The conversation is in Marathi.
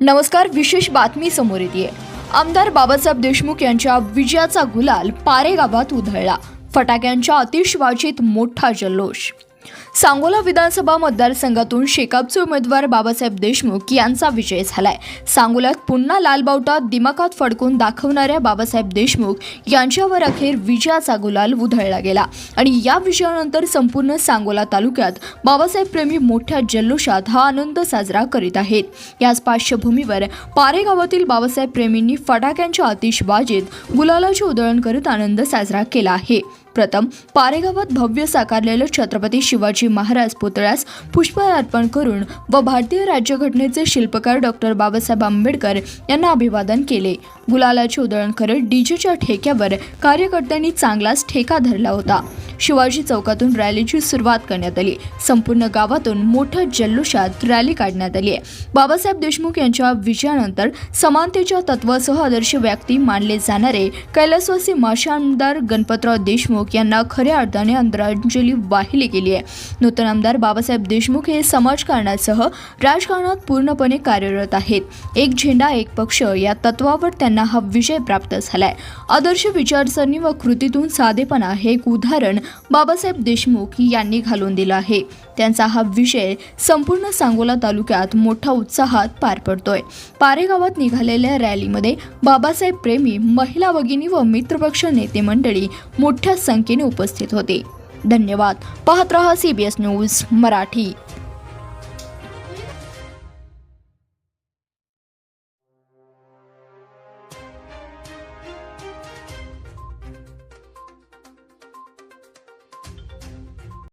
नमस्कार विशेष बातमी समोर येते आमदार बाबासाहेब देशमुख यांच्या विजयाचा गुलाल पारे गावात उधळला. फटाक्यांच्या अतिशवाचीत मोठा जल्लोष सांगोला विधानसभा मतदारसंघातून शेकापचे उमेदवार बाबासाहेब देशमुख यांचा विजय झालाय. सांगोल्यात पुन्हा लालबावटा दिमाखात फडकून दाखवणाऱ्या बाबासाहेब देशमुख यांच्यावर अखेर विजयाचा गुलाल उधळला गेला. आणि या विजयानंतर संपूर्ण सांगोला तालुक्यात बाबासाहेब प्रेमी मोठ्या जल्लोषात हा आनंद साजरा करीत आहेत. याच पार्श्वभूमीवर पारे गावातील बाबासाहेब प्रेमींनी फटाक्यांच्या आतिषबाजीत गुलालाची उधळण करत आनंद साजरा केला आहे. प्रथम पारेगावात भव्य साकारलेलं छत्रपती शिवाजी महाराज पुतळ्यास पुष्पहार अर्पण करून व भारतीय राज्यघटनेचे शिल्पकार डॉक्टर बाबासाहेब आंबेडकर यांना अभिवादन केले. गुलालाचे उधळण करत डीजेच्या ठेक्यावर कार्यकर्त्यांनी चांगलाच ठेका धरला होता. शिवाजी चौकातून रॅलीची सुरुवात करण्यात आली. संपूर्ण गावातून मोठ्या जल्लोषात रॅली काढण्यात आली. आहे बाबासाहेब देशमुख यांच्या विजयानंतर समानतेच्या तत्वासह आदर्श व्यक्ती मानले जाणारे कैलासवासी माजी आमदार गणपतराव देशमुख यांना खऱ्या अर्थाने आदरांजली वाहिली गेली आहे. नूतन आमदार बाबासाहेब देशमुख हे समाजकारणासह राजकारणात पूर्णपणे कार्यरत आहेत. एक झेंडा एक पक्ष या तत्वावर त्यांना हा विजय प्राप्त झालाय. आदर्श विचारसरणी व कृतीतून साधेपणा हे एक उदाहरण बाबासाहेब देशमुख यांनी घालून दिला आहे. त्यांचा हा विषय संपूर्ण सांगोला तालुक्यात मोठ्या उत्साहात पार पडतोय. पारेगावात निघालेल्या रॅलीमध्ये बाबासाहेब प्रेमी महिला भगिनी व मित्रपक्ष नेते मंडळी मोठ्या संख्येने उपस्थित होते. धन्यवाद. पाहत रहा C B S news Marathi.